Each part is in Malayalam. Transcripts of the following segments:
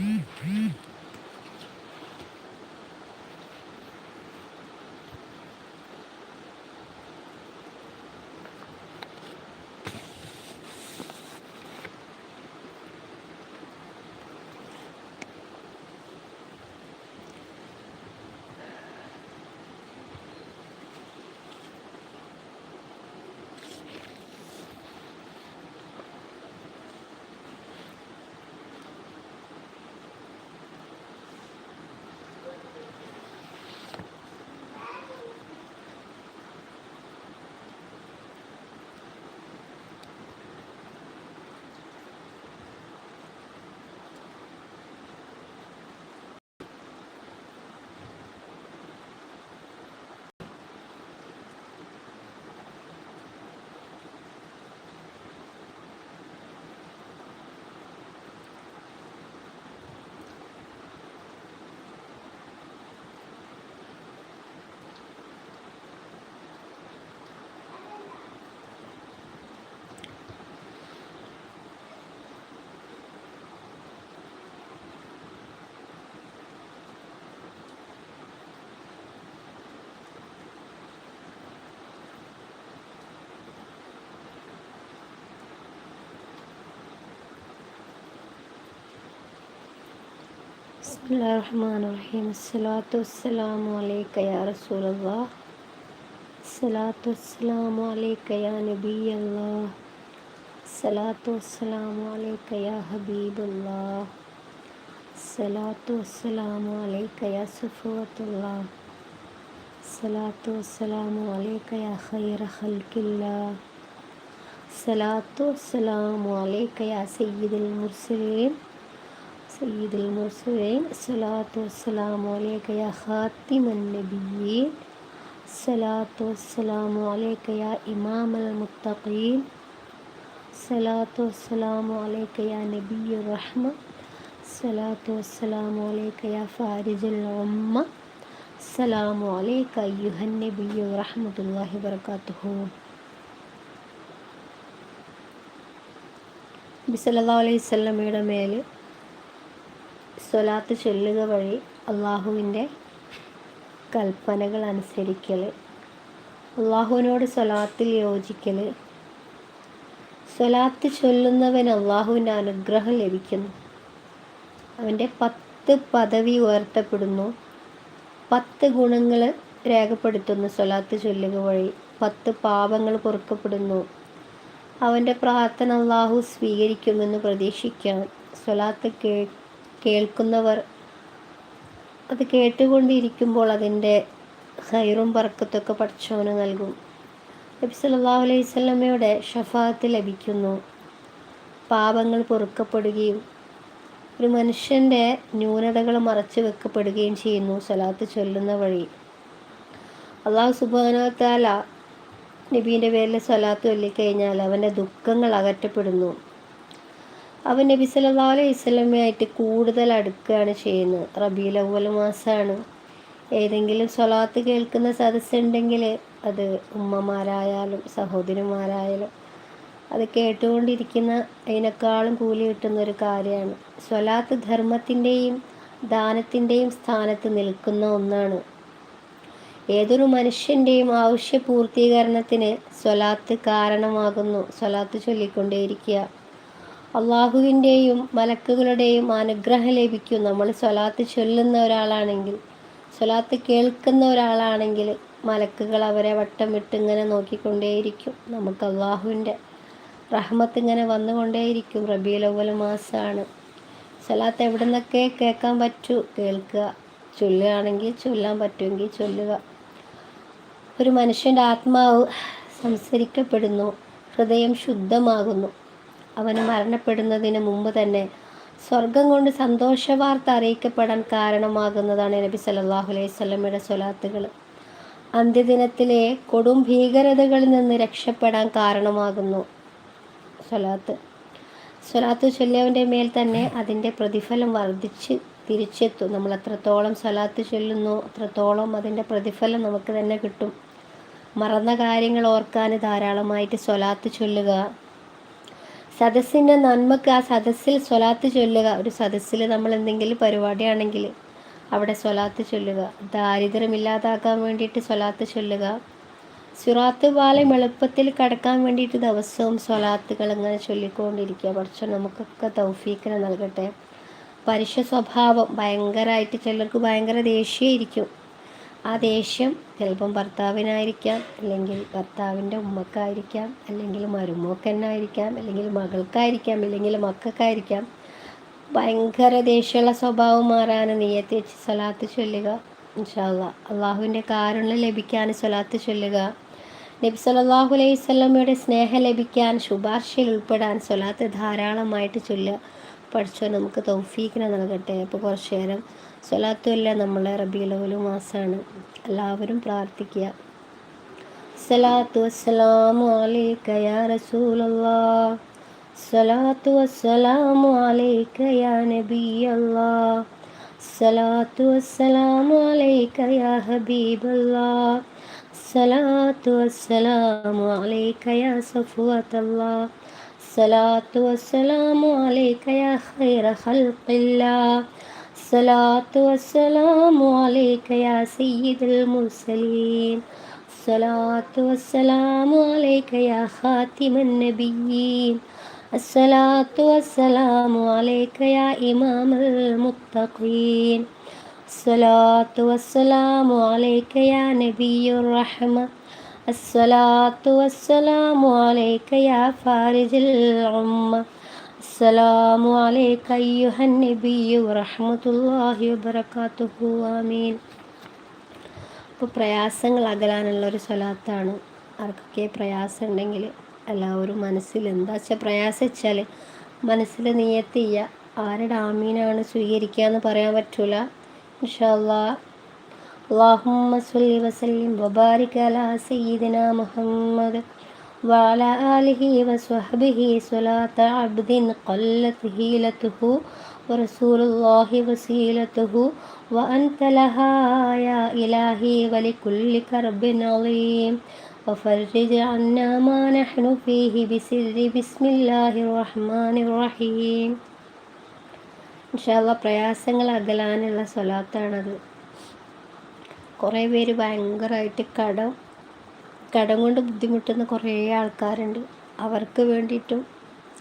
Mm-hmm. بسم الله الرحمن الرحيم الصلاة والسلام عليك يا رسول الله الصلاة والسلام عليك يا نبي الله الصلاة والسلام عليك يا حبيب الله الصلاة والسلام عليك يا صفوة الله الصلاة والسلام عليك يا خير سید المرسلین صلاۃ والسلام علیکہ یا خاتم النبیین صلاۃ والسلام علیکہ یا امام المتقین صلاۃ والسلام علیکہ یا نبی الرحمہ صلاۃ والسلام علیکہ یا فارج العمہ السلام علیکہ ایوہ النبی ورحمت اللہ وبرکاتہ۔ صلی اللہ علیہ وسلم സ്വലാത്ത് ചൊല്ലുക വഴി അള്ളാഹുവിന്റെ കൽപ്പനകൾ അനുസരിക്കൽ അള്ളാഹുവിനോട് സ്വലാത്തിൽ യോജിക്കൽ സ്വലാത്ത് ചൊല്ലുന്നവൻ അള്ളാഹുവിന്റെ അനുഗ്രഹം ലഭിക്കുന്നു. അവന്റെ പത്ത് പദവി ഉയർത്തപ്പെടുന്നു. പത്ത് ഗുണങ്ങൾ രേഖപ്പെടുത്തുന്നു സ്വലാത്ത് ചൊല്ലുക വഴി. പത്ത് പാപങ്ങൾ പൊറുക്കപ്പെടുന്നു. അവന്റെ പ്രാർത്ഥന അള്ളാഹു സ്വീകരിക്കുമെന്ന് പ്രതീക്ഷിക്കാം സ്വലാത്ത് കേ കേൾക്കുന്നവർ അത് കേട്ടുകൊണ്ടിരിക്കുമ്പോൾ അതിന്റെ ഹൈറും പറക്കത്തൊക്കെ പഠിച്ചവന് നൽകും. നബി സല്ലല്ലാഹു അലൈഹി സ്വലമയുടെ ഷഫാത്ത് ലഭിക്കുന്നു. പാപങ്ങൾ പൊറുക്കപ്പെടുകയും ഒരു മനുഷ്യന്റെ ന്യൂനതകൾ മറച്ചു വെക്കപ്പെടുകയും ചെയ്യുന്നു സ്വലാത്ത് ചൊല്ലുന്ന വഴി. അള്ളാഹു സുബാനത്താല നബീന്റെ പേരിൽ സ്വലാത്ത് ചൊല്ലിക്കഴിഞ്ഞാൽ അവന്റെ ദുഃഖങ്ങൾ അകറ്റപ്പെടുന്നു. അവൻ നബി സല്ലാ അലൈഹി സ്വലമയായിട്ട് കൂടുതൽ അടുക്കുകയാണ് ചെയ്യുന്നത്. റബീൽ അവൽ മാസമാണ് ഏതെങ്കിലും സ്വലാത്ത് കേൾക്കുന്ന സദസ്സുണ്ടെങ്കിൽ അത് ഉമ്മമാരായാലും സഹോദരിമാരായാലും അത് കേട്ടുകൊണ്ടിരിക്കുന്ന അതിനേക്കാളും കൂലി കിട്ടുന്ന ഒരു കാര്യമാണ്. സ്വലാത്ത് ധർമ്മത്തിന്റെയും ദാനത്തിന്റെയും സ്ഥാനത്ത് നിൽക്കുന്ന ഒന്നാണ്. ഏതൊരു മനുഷ്യന്റെയും ആവശ്യ പൂർത്തീകരണത്തിന് സ്വലാത്ത് കാരണമാകുന്നു. സ്വലാത്ത് ചൊല്ലിക്കൊണ്ടേയിരിക്കുക. അള്ളാഹുവിന്റെയും മലക്കുകളുടെയും അനുഗ്രഹം ലഭിക്കും. നമ്മൾ സ്വലാത്ത് ചൊല്ലുന്ന ഒരാളാണെങ്കിൽ സ്വലാത്ത് കേൾക്കുന്ന ഒരാളാണെങ്കിൽ മലക്കുകൾ അവരെ വട്ടം വിട്ട് ഇങ്ങനെ നോക്കിക്കൊണ്ടേയിരിക്കും. നമുക്ക് അള്ളാഹുവിന്റെ റഹ്മത്ത് ഇങ്ങനെ വന്നുകൊണ്ടേയിരിക്കും. റബീൽ അവൽ മാസമാണ് സ്വലാത്ത് എവിടെ നിന്നൊക്കെ കേൾക്കാൻ പറ്റൂ? കേൾക്കുക. ചൊല്ലുകയാണെങ്കിൽ ചൊല്ലാൻ പറ്റുമെങ്കിൽ ചൊല്ലുക. ഒരു മനുഷ്യന്റെ ആത്മാവ് സംസരിക്കപ്പെടുന്നു ഹൃദയം ശുദ്ധമാകുന്നു. അവന് മരണപ്പെടുന്നതിന് മുമ്പ് തന്നെ സ്വർഗം കൊണ്ട് സന്തോഷവാർത്ത അറിയിക്കപ്പെടാൻ കാരണമാകുന്നതാണ് നബി സല്ലല്ലാഹു അലൈഹി സ്വലമയുടെ സ്വലാത്തുകൾ. അന്ത്യദിനത്തിലെ കൊടും ഭീകരതകളിൽ നിന്ന് രക്ഷപ്പെടാൻ കാരണമാകുന്നു സ്വലാത്ത്. സ്വലാത്ത് ചൊല്ലിയവന്റെ മേൽ തന്നെ അതിന്റെ പ്രതിഫലം വർദ്ധിച്ച് തിരിച്ചെത്തും. നമ്മൾ എത്രത്തോളം സ്വലാത്ത് ചൊല്ലുന്നു അത്രത്തോളം അതിന്റെ പ്രതിഫലം നമുക്ക് തന്നെ കിട്ടും. മറന്ന കാര്യങ്ങൾ ഓർക്കാൻ ധാരാളമായിട്ട് സ്വലാത്ത് ചൊല്ലുക സദസ്സിന്റെ നന്മക്ക് ആ സദസ്സിൽ സ്വലാത്ത് ചൊല്ലുക. ഒരു സദസ്സിൽ നമ്മൾ എന്തെങ്കിലും പരിപാടിയാണെങ്കിൽ അവിടെ സ്വലാത്ത് ചൊല്ലുക. ദാരിദ്ര്യം ഇല്ലാതാക്കാൻ വേണ്ടിയിട്ട് സ്വലാത്ത് ചൊല്ലുക. സുറാത്ത് പാലം എളുപ്പത്തിൽ കടക്കാൻ വേണ്ടിയിട്ട് ദിവസവും സ്വലാത്തുകൾ ഇങ്ങനെ ചൊല്ലിക്കൊണ്ടിരിക്കുക. പക്ഷെ നമുക്കൊക്കെ തൗഫീക്കിനെ നൽകട്ടെ. പരുഷ സ്വഭാവം ഭയങ്കരമായിട്ട് ചിലർക്ക് ഭയങ്കര ദേഷ്യമായിരിക്കും ആ ദേഷ്യം ചിലപ്പം ഭർത്താവിനായിരിക്കാം അല്ലെങ്കിൽ ഭർത്താവിന്റെ ഉമ്മക്കായിരിക്കാം അല്ലെങ്കിൽ മരുമോക്കനായിരിക്കാം അല്ലെങ്കിൽ മകൾക്കായിരിക്കാം അല്ലെങ്കിൽ മക്കൾക്കായിരിക്കാം. ഭയങ്കര ദേഷ്യമുള്ള സ്വഭാവം മാറാൻ നെയ്യത്തി വെച്ച് സ്വലാത്ത് ചൊല്ലുക ഇൻഷാല്ല അള്ളാഹുവിന്റെ കാരുണ്യം ലഭിക്കാൻ സ്വലാത്ത് ചൊല്ലുക. നബി സല്ലാഹു അലൈഹി സ്വലമയുടെ സ്നേഹം ലഭിക്കാൻ ശുപാർശയിൽ ഉൾപ്പെടാൻ സ്വലാത്ത് ധാരാളമായിട്ട് ചൊല്ലുക. പഠിച്ചോ? നമുക്ക് തൗഫീഖിനെ നൽകട്ടെ. അപ്പോൾ കുറച്ച് നേരം സ്വലാത്തുമല്ല നമ്മളെ റബീലവലു മാസമാണ് എല്ലാവരും പ്രാർത്ഥിക്കുക. സലാത്തു വസ്സലാമു അലൈക യാ റസൂലല്ലാഹ് സലാത്തു വസ്സലാമു അലൈക യാ നബിയല്ലാഹ് സലാത്തു വസ്സലാമു അലൈക യാ ഹബീബല്ലാഹ് സലാത്തു വസ്സലാമു അലൈക യാ സഫുവത്തല്ലാഹ് الصلاة والسلام عليك يا خير خلق الله. الصلاة والسلام عليك يا سيد المرسلين. الصلاة والسلام عليك يا خاتم النبيين. الصلاة والسلام عليك يا إمام المتقين. الصلاة والسلام عليك يا نبي الرحمة. الصلاة والسلام عليك يا فارج العمة السلام عليك أيها النبي ورحمة الله وبركاته آمين ഇപ്പോൾ പ്രയാസങ്ങൾ അകലാനുള്ള ഒരു സ്വലാത്താണ് ആർക്കൊക്കെ പ്രയാസം ഉണ്ടെങ്കിൽ എല്ലാവരും മനസ്സിൽ എന്താ വെച്ചാൽ പ്രയാസം വെച്ചാൽ മനസ്സിൽ നീയത്ത് ചെയ്യുക ആരുടെ ആമീനാണ് സ്വീകരിക്കുക എന്ന് പറയാൻ പറ്റൂല ഇൻഷാല്ലാ اللهم صل وسلم وبارك على سيدنا محمد وعلى آله وصحبه صلاة عبد قلت هيلته ورسول الله وسيلته وأنت لها يا إلهي ولكل كرب عظيم وفرج عنا ما نحن فيه بسر بسم الله الرحمن الرحيم إن شاء الله പ്രയാസങ്ങൾ അകലാനുള്ള സ്വലാത്താണത് കുറേ പേര് ഭയങ്കരമായിട്ട് കടം കടം കൊണ്ട് ബുദ്ധിമുട്ടുന്ന കുറേ ആൾക്കാരുണ്ട്. അവർക്ക് വേണ്ടിയിട്ടും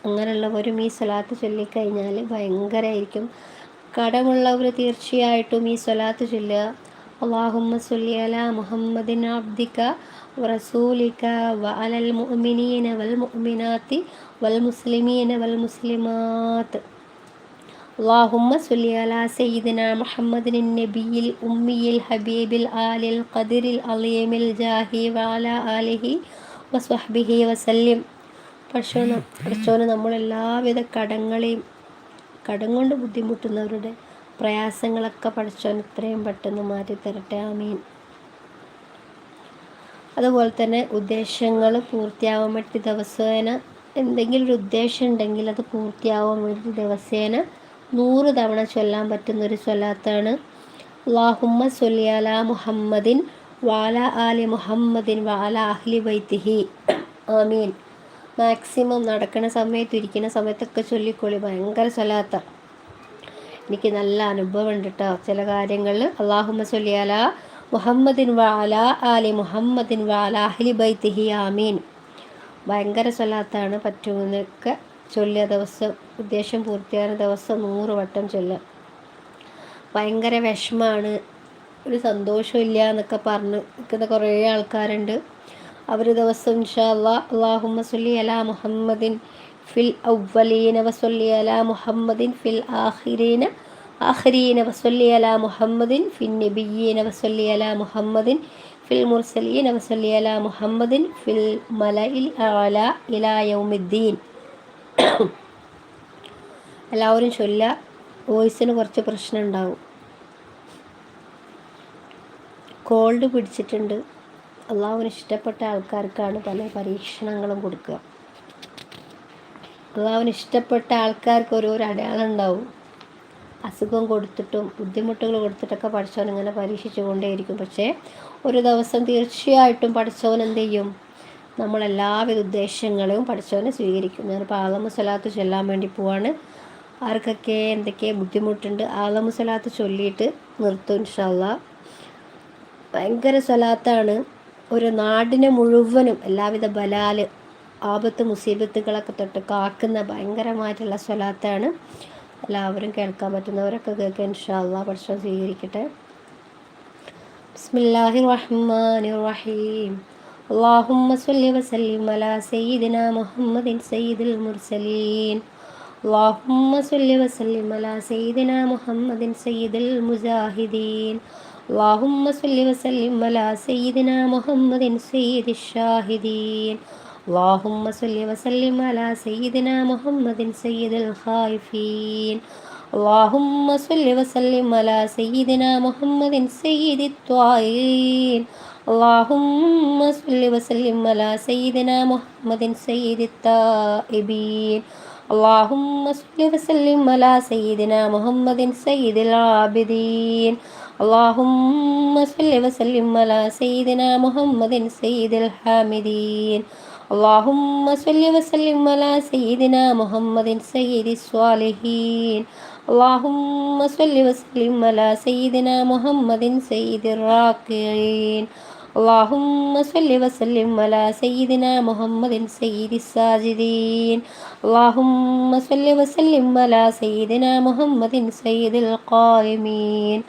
അങ്ങനെയുള്ളവരും ഈ സ്വലാത്ത് ചൊല്ലിക്കഴിഞ്ഞാൽ ഭയങ്കരമായിരിക്കും കടമുള്ളവർ തീർച്ചയായിട്ടും ഈ സ്വലാത്ത് ചൊല്ലുക. അള്ളാഹുമ്മ സൊല്ലി അല മുഹമ്മദിൻ അബ്ദിക റസൂലിക വഅലൽ അലൽ മുഅ്മിനീന വൽ മുഅ്മിനാത്തി വൽ മുസ്ലിമീന വൽ മുസ്ലിമാത്ത്. اللهم صل على سيدنا محمد النبي الأمي الحبيب الآل القدر العظيم الجاهي وعلى آله وصحبه وسلم പഠിച്ചോന് പഠിച്ചോന് നമ്മളെല്ലാവിധ കടങ്ങളെയും കടം കൊണ്ട് ബുദ്ധിമുട്ടുന്നവരുടെ പ്രയാസങ്ങളൊക്കെ പഠിച്ചോൻ ഇത്രയും പെട്ടെന്ന് മാറ്റി തരട്ടെ ആമീൻ അതുപോലെ തന്നെ ഉദ്ദേശങ്ങൾ പൂർത്തിയാവാൻ വേണ്ടി ദിവസേന എന്തെങ്കിലും ഒരു ഉദ്ദേശം ഉണ്ടെങ്കിൽ അത് പൂർത്തിയാവാൻ വേണ്ടി ദിവസേന നൂറ് തവണ ചൊല്ലാൻ പറ്റുന്ന ഒരു സ്വലാത്താണ് അള്ളാഹുമ്മ സൊല്ലിയാല മുഹമ്മദിൻ വാല ആലി മുഹമ്മദിൻ വാല അഹ്ലി ബൈത്തിഹി. ആമീൻ. മാക്സിമം നടക്കുന്ന സമയത്ത് ഇരിക്കുന്ന സമയത്തൊക്കെ ചൊല്ലിക്കൊള്ളി ഭയങ്കര സ്വലാത്ത. എനിക്ക് നല്ല അനുഭവം ഉണ്ട് കേട്ടോ ചില കാര്യങ്ങളിൽ അള്ളാഹുമ്മ സൊല്ലിയാല മുഹമ്മദിൻ വാല ആലി മുഹമ്മദിൻ വാല അഹ്ലി ബൈത്തിഹി. ആമീൻ. ഭയങ്കര സ്വലാത്താണ് പറ്റുന്നതൊക്കെ ചൊല്ലിയ ദിവസം ഉദ്ദേശം പൂർത്തിയാകുന്ന ദിവസം നൂറ് വട്ടം ചൊല്ലുക. ഭയങ്കര വിഷമാണ് ഒരു സന്തോഷമില്ല എന്നൊക്കെ പറഞ്ഞ് നിൽക്കുന്ന കുറേ ആൾക്കാരുണ്ട്. അവർ ദിവസം ഇൻഷാ അള്ളാ അള്ളാഹുമ്മ സുല്ലി അലാ മുഹമ്മദിൻ ഫിൽ ഔവലീന വസൊല്ലി അലാ മുഹമ്മദിൻ ഫിൽ ആഹിരീന ആഹരീന വസൊല്ലി അലാ മുഹമ്മദിൻ ഫിൻ നബിയീന വസൊല്ലി അലാ മുഹമ്മദിൻ ഫിൽ മുർസലീന വസൊല്ലി അലാ മുഹമ്മദിൻ ഫിൽ മലയിൽ അല ഇലാ യൗമിദ്ദീൻ. എല്ലാവരും ചൊല്ല വോയിസിന് കുറച്ച് പ്രശ്നം ഉണ്ടാവും കോൾഡ് പിടിച്ചിട്ടുണ്ട്. അള്ളാഹുവിന് ഇഷ്ടപ്പെട്ട ആൾക്കാർക്കാണ് പല പരീക്ഷണങ്ങളും കൊടുക്കുക. അള്ളാഹുവിന് ഇഷ്ടപ്പെട്ട ആൾക്കാർക്ക് ഓരോരോ അടയാളം ഉണ്ടാവും. അസുഖം കൊടുത്തിട്ടും ബുദ്ധിമുട്ടുകൾ കൊടുത്തിട്ടൊക്കെ പഠിച്ചവൻ ഇങ്ങനെ പരീക്ഷിച്ചു കൊണ്ടേയിരിക്കും പക്ഷേ ഒരു ദിവസം തീർച്ചയായിട്ടും പഠിച്ചവൻ എന്ത് ചെയ്യും? നമ്മളെല്ലാവിധ ഉദ്ദേശങ്ങളും പഠിച്ചവനെ സ്വീകരിക്കും ഞാനിപ്പോൾ ആലമു സ്വലാത്ത് ചൊല്ലാൻ വേണ്ടി പോവാണ്. ആർക്കൊക്കെ എന്തൊക്കെ ബുദ്ധിമുട്ടുണ്ട് ആലമുസലാത്ത് ചൊല്ലിയിട്ട് നിർത്തും ഇൻഷല്ല ഭയങ്കര സ്വലാത്താണ്. ഒരു നാടിനെ മുഴുവനും എല്ലാവിധ ബലാൽ ആപത്ത് മുസീബത്തുകളൊക്കെ തൊട്ട് കാക്കുന്ന ഭയങ്കരമായിട്ടുള്ള സ്വലാത്താണ്. എല്ലാവരും കേൾക്കാൻ പറ്റുന്നവരൊക്കെ കേൾക്കാൻ ഇൻഷാല്ല പഠിച്ചോ സ്വീകരിക്കട്ടെ. ബിസ്മില്ലാഹി റഹ്മാൻ റഹീം. اللهم صل وسلم على سيدنا محمد سيد المرسلين. اللهم صل وسلم على سيدنا محمد سيد المجاهدين. اللهم صل وسلم على سيدنا محمد سيد الشاهدين. اللهم صل وسلم على سيدنا محمد سيد الخائفين. اللهم صل وسلم على سيدنا محمد سيد الطائعين اللهم صل وسلم على سيدنا محمد سيد التائبين. اللهم صل وسلم على سيدنا محمد سيد العابدين. اللهم صل وسلم على سيدنا محمد سيد الحامدين. اللهم صل وسلم على سيدنا محمد سيد الصالحين. اللهم صل وسلم على سيدنا محمد سيد الراكعين. اللهم صل وسلم على سيدنا محمد سيد الساجدين. اللهم صل وسلم على سيدنا محمد سيد القائمين.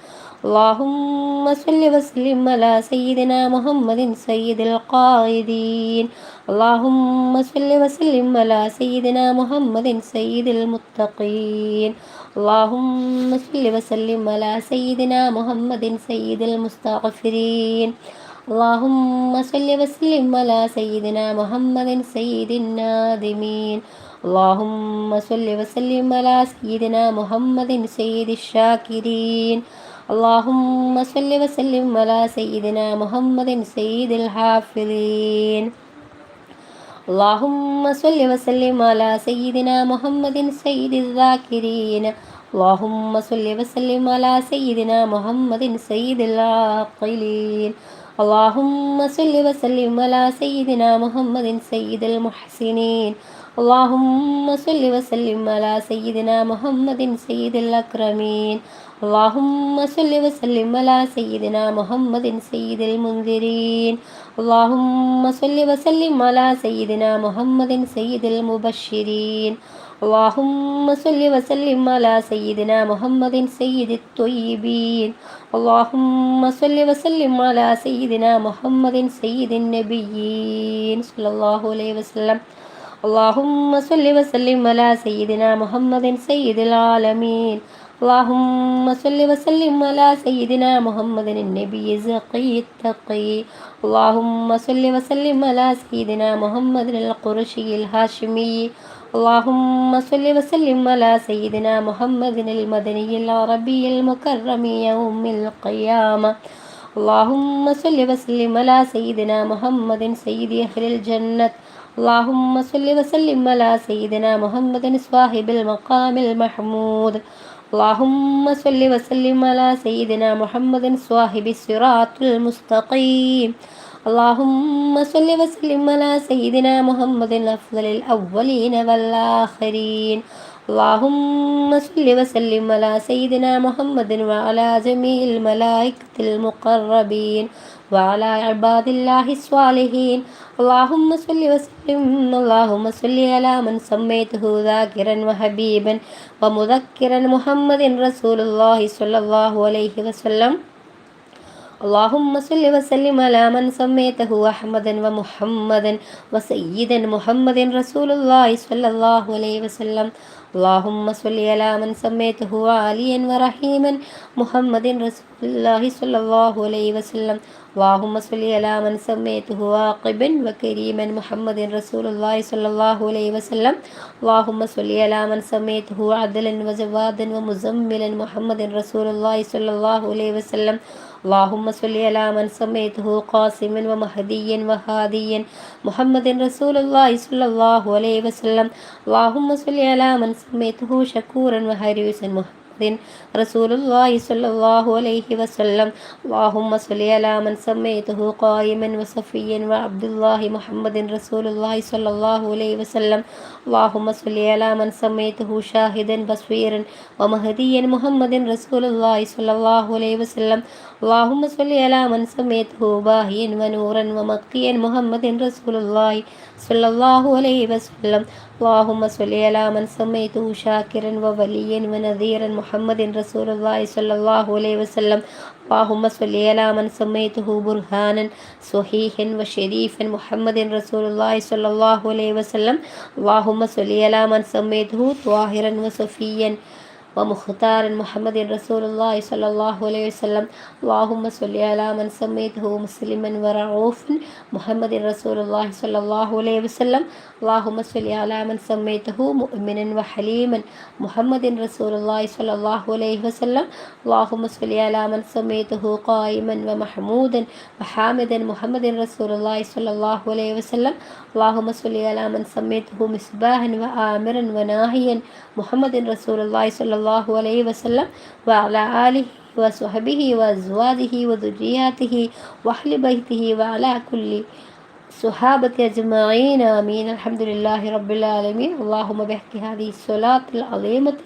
اللهم صل وسلم على سيدنا محمد سيد القائدين. اللهم صل وسلم على سيدنا محمد سيد المتقين. اللهم صل وسلم على سيدنا محمد سيد المستغفرين. اللهم صل وسلم على سيدنا محمد سيد النادمين اللهم صل وسلم على سيدنا محمد سيد الشاكرين. اللهم صل وسلم على سيدنا محمد سيد الحافظين. اللهم صل وسلم على سيدنا محمد سيد الذاكرين. اللهم صل وسلم على سيدنا محمد سيد العاقلين. اللهم صل وسلم على سيدنا محمد سيد المحسنين. اللهم صل وسلم على سيدنا محمد سيد الأكرمين. اللهم صل وسلم على سيدنا محمد سيد المنذرين. اللهم صل وسلم على سيدنا محمد سيد المبشرين. اللهم صل وسلم على سيدنا محمد سيد الطيبين اللهم صل وسلم على سيدنا محمد سيد النبيين صلى الله عليه وسلم اللهم صل وسلم على سيدنا محمد سيد العالمين اللهم صل وسلم على سيدنا محمد النبي الزقي التقي اللهم صل وسلم على سيدنا محمد القرشي الهاشمي اللهم صل وسلم على سيدنا محمد المدني العربي المكرم يوم القيامة اللهم صل وسلم على سيدنا محمد سيد أهل الجنة اللهم صل وسلم على سيدنا محمد صاحب المقام المحمود اللهم صل وسلم على سيدنا محمد صاحب الصراط المستقيم اللهم صل وسلم على سيدنا محمد أفضل الأولين والآخرين اللهم صل وسلم على سيدنا محمد وعلى جميع الملائكة المقربين وعلى عباد الله الصالحين اللهم صل وسلم اللهم صل على من سميته ذاكرا وحبيبا ومذكرا محمد رسول الله صلى الله عليه وسلم اللهم صل وسلم على من سميته أحمدا ومحمدا وسيدا محمد رسول الله صلى الله عليه وسلم اللهم صل على من سميته عليا ورحيما محمد رسول الله صلى الله عليه وسلم اللهم صل على من سميته واقبا وكريما محمد رسول الله صلى الله عليه وسلم اللهم صل على من سميته عدلا وزوادا ومزملا محمد رسول الله صلى الله عليه وسلم اللهم صل على من سميته قاسما ومهديا وهاديا. محمد رسول الله صلى الله عليه وسلم. اللهم صل على من سميته شكورا وهريسا رسول الله صلى الله عليه وسلم. اللهم صل على من سميته قائما وصفيا. وعبد الله محمد رسول الله صلى الله عليه وسلم. اللهم صل على من سميته شاهدا بصيرا. ومهديا محمد رسول الله صلى الله عليه وسلم. اللهم صل على من سميته باهيا ونورا ومقيا محمد رسول الله صلى الله عليه وسلم. اللهم صل على من سميته شاكرا ووليا ونذيرا محمد رسول الله صلى الله عليه وسلم. اللهم صل على من سميته برهانا صحيحا وشريفا محمد رسول الله صلى الله عليه وسلم. اللهم صل على من سميته طاهرا وصفيا ومختار محمد رسول الله صلى الله عليه وسلم اللهم صل على من سميته مسلما ورعوفا محمد رسول الله صلى الله عليه وسلم اللهم صل على من سميته مؤمنا وحليما محمد رسول الله صلى الله عليه وسلم. اللهم صل على من سميته قائما ومحمودا وحامدا محمد رسول الله صلى الله عليه وسلم. اللهم صل على من سميته مصباحا وآمرا وناهيا محمد رسول الله صلى الله عليه وسلم. وعلى آله وصحبه وأزواجه وذرياته وأهل بيته وعلى كل صحابة أجمعين آمين. الحمد لله رب العالمين. اللهم بحق هذه الصلاة العظيمة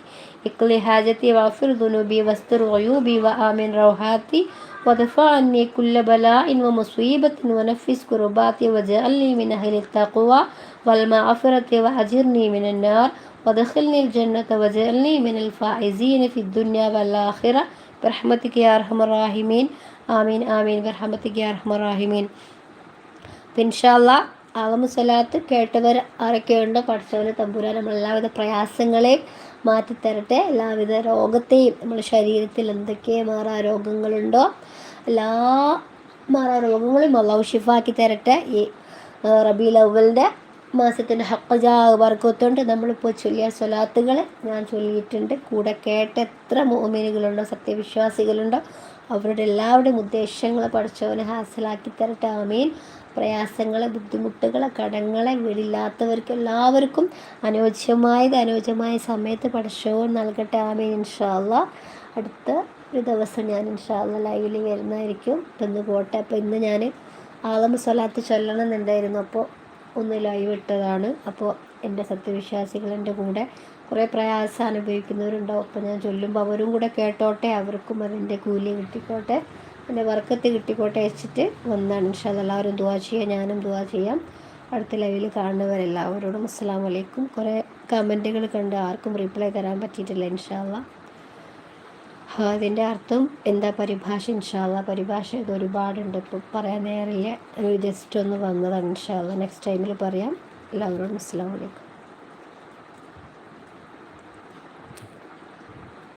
أقل حاجتي واغفر ذنوبي واستر عيوبي وآمن روحاتي ودفع عني كل بلاء ومصيبة ونفس كرباتي وجعلني من أهل التقوى والمغفرة وأجرني من النار ودخلني الجنة وجعلني من الفائزين في الدنيا والآخرة. برحمتك يا أرحم الراحمين. آمين آمين. برحمتك يا أرحم الراحمين. പിൻഷാല്ല ആലമുസലാത്ത് കേട്ടവർ ആരൊക്കെയുണ്ട് പഠിച്ചവർ തമ്പുരാൻ നമ്മൾ എല്ലാവിധ പ്രയാസങ്ങളെയും മാറ്റിത്തരട്ടെ എല്ലാവിധ രോഗത്തെയും നമ്മുടെ ശരീരത്തിൽ എന്തൊക്കെ മാറാ രോഗങ്ങളുണ്ടോ എല്ലാ മാറാ രോഗങ്ങളും അള്ളാഹു ഷിഫാക്കി തരട്ടെ. ഈ റബി ലവലിന്റെ മാസത്തിന്റെ ഹക്കജാ വർക്കത്തുകൊണ്ട് നമ്മളിപ്പോൾ ചൊല്ലിയ സ്വലാത്തുകൾ ഞാൻ ചൊല്ലിയിട്ടുണ്ട്. കൂടെ കേട്ട എത്ര മോമിനുകളുണ്ടോ സത്യവിശ്വാസികളുണ്ടോ അവരുടെ എല്ലാവരുടെയും ഉദ്ദേശങ്ങൾ പഠിച്ചവനെ ഹാസിലാക്കി തരട്ടെ. ആമീൻ. പ്രയാസങ്ങളെ ബുദ്ധിമുട്ടുകളെ കടങ്ങളെ വീടില്ലാത്തവർക്ക് എല്ലാവർക്കും അനുയോജ്യമായത് അനുയോജ്യമായ സമയത്ത് പഠിച്ചവും നൽകട്ടെ. ആമേ ഇൻഷാല്ല അടുത്ത ഒരു ദിവസം ഞാൻ ഇൻഷാല്ല ലൈവിൽ വരുന്നതായിരിക്കും. ഇപ്പം ഇന്ന് പോട്ടെ. അപ്പോൾ ഇന്ന് ഞാൻ ആളമ സ്വലാത്ത് ചൊല്ലണം എന്നുണ്ടായിരുന്നു. അപ്പോൾ ഒന്ന് ലൈവ് ഇട്ടതാണ്. അപ്പോൾ എന്റെ സത്യവിശ്വാസികൾ എന്റെ കൂടെ കുറേ പ്രയാസം അനുഭവിക്കുന്നവരുണ്ടാവും. അപ്പോൾ ഞാൻ ചൊല്ലുമ്പോൾ അവരും കൂടെ കേട്ടോട്ടെ. അവർക്കും അതിന്റെ കൂലി കിട്ടിക്കോട്ടെ. എന്റെ വർക്കത്ത് കിട്ടിക്കോട്ടെ വെച്ചിട്ട് വന്നാണ്. ഇൻഷാൽ എല്ലാവരും ദുവാ ചെയ്യാം. ഞാനും ദുവാ ചെയ്യാം. അടുത്ത ലൈവിൽ കാണുന്നവരെല്ലാവരോടും അസ്സാം വലൈക്കും കുറേ കമന്റുകൾ കണ്ട് ആർക്കും റിപ്ലൈ തരാൻ പറ്റിയിട്ടില്ല ഇൻഷാല്ല അതിന്റെ അർത്ഥം എന്താ പരിഭാഷ? ഇൻഷാല്ല പരിഭാഷ ഇത് ഒരുപാടുണ്ട്. ഇപ്പോൾ പറയാൻ നേരില്ല ജസ്റ്റ് ഒന്ന് വന്നതാണ് ഇൻഷാല്ല നെക്സ്റ്റ് ടൈമിൽ പറയാം. എല്ലാവരോടും അസ്സാം വലൈക്കും